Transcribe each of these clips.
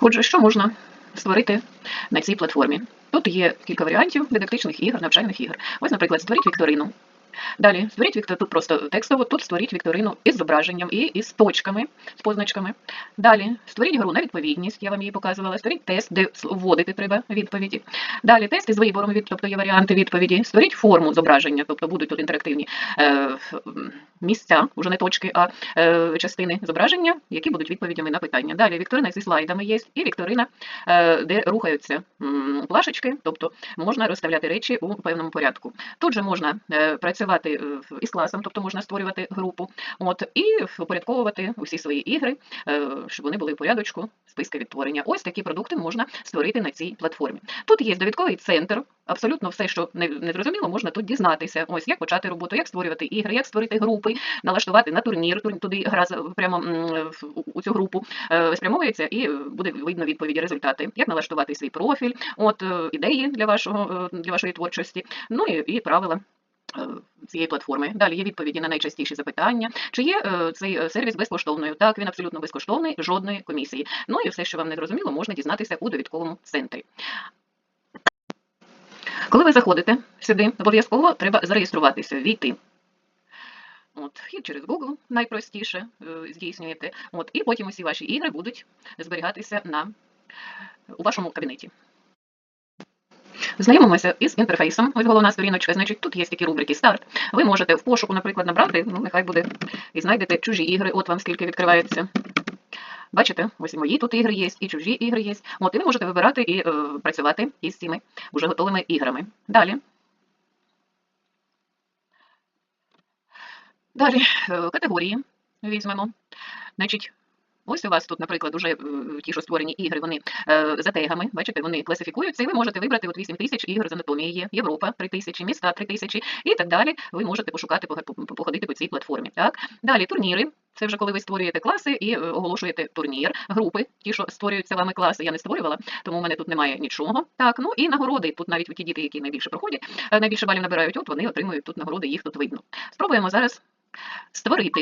Отже, що можна створити на цій платформі? Тут є кілька варіантів дидактичних ігор, навчальних ігор. Ось, наприклад, створіть вікторину. Далі створіть віктор, тут просто текстово, тут створіть вікторину із зображенням і із точками, з позначками. Далі створіть гру на відповідність, я вам її показувала. Створіть тест, де вводити треба відповіді. Далі тест із вибором, від, тобто є варіанти відповіді. Створіть форму зображення, тобто будуть тут інтерактивні е, місця, вже не точки, а е, частини зображення, які будуть відповідями на питання. Далі вікторина зі слайдами є, і вікторина, е, де рухаються плашечки, тобто можна розставляти речі у певному порядку. Тут же можна е, працювати е, із класом, тобто можна створювати групу, от і упорядковувати усі свої ігри, е, щоб вони були в порядочку списка відтворення. Ось такі продукти можна створити на цій платформі. Тут є довідковий центр. Абсолютно все, що не, зрозуміло, можна тут дізнатися. Ось як почати роботу, як створювати ігри, як створити групи, налаштувати на турнір. тур- Туди гра прямо у- цю групу е, спрямовується і буде видно відповіді, результати. Як налаштувати свій профіль, от ідеї для вашого для вашої творчості, ну і, і правила. Цієї платформи. Далі є відповіді на найчастіші запитання. Чи є е, цей е, сервіс безкоштовною? Так, він абсолютно безкоштовний, жодної комісії. Ну і все, що вам не зрозуміло, можна дізнатися у довідковому центрі. Коли ви заходите сюди, обов'язково треба зареєструватися, війти. От, вхід через Google найпростіше е, здійснюєте. От, і потім усі ваші ігри будуть зберігатися на, у вашому кабінеті. Знайомимося із інтерфейсом. Ось головна сторіночка. Значить, тут є такі рубрики старт. Ви можете в пошуку, наприклад, набрати, ну нехай буде, і знайдете чужі ігри. От вам скільки відкривається. Бачите, ось і мої тут ігри є, і чужі ігри є. От, і ви можете вибирати і е, працювати із цими вже готовими іграми. Далі. Далі е, категорії візьмемо. Значить, ось у вас тут, наприклад, уже е, ті, що створені ігри, вони е, за тегами, бачите, вони класифікуються, і ви можете вибрати от 8 тисяч ігор з анатомії Європа 3 тисячі, міста 3 тисячі і так далі. Ви можете пошукати, походити по цій платформі. Так? Далі турніри. Це вже коли ви створюєте класи і е, оголошуєте турнір, групи, ті, що створюються вами класи, я не створювала, тому в мене тут немає нічого. Так, ну і нагороди. Тут навіть ті діти, які найбільше проходять, найбільше балів набирають, от вони отримують тут нагороди, їх тут видно. Спробуємо зараз створити.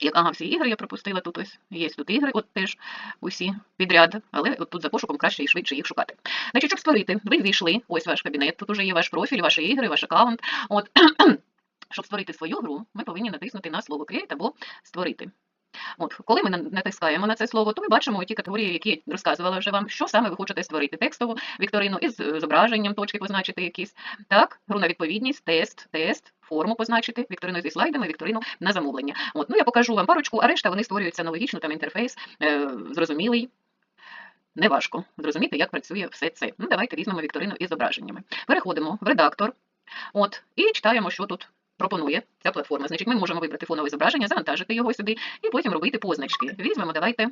Як ага, всі ігри я пропустила тут ось. Є тут ігри, от теж усі підряд, але от тут за пошуком краще і швидше їх шукати. Значить, щоб створити, ви ввійшли, ось ваш кабінет, тут уже є ваш профіль, ваші ігри, ваш аккаунт. От, щоб створити свою гру, ми повинні натиснути на слово Create або створити. От, коли ми натискаємо на це слово, то ми бачимо ті категорії, які я розказувала вже вам, що саме ви хочете створити. Текстову вікторину із е, зображенням, точки позначити якісь. Так, гру на відповідність, тест, тест, форму позначити, вікторину зі слайдами, вікторину на замовлення. От, ну я покажу вам парочку, а решта вони створюються аналогічно, там інтерфейс е, зрозумілий. Неважко зрозуміти, як працює все це. Ну, давайте візьмемо вікторину із зображеннями. Переходимо в редактор. От, і читаємо, що тут пропонує ця платформа. Значить, ми можемо вибрати фонове зображення, завантажити його сюди і потім робити позначки. Візьмемо, давайте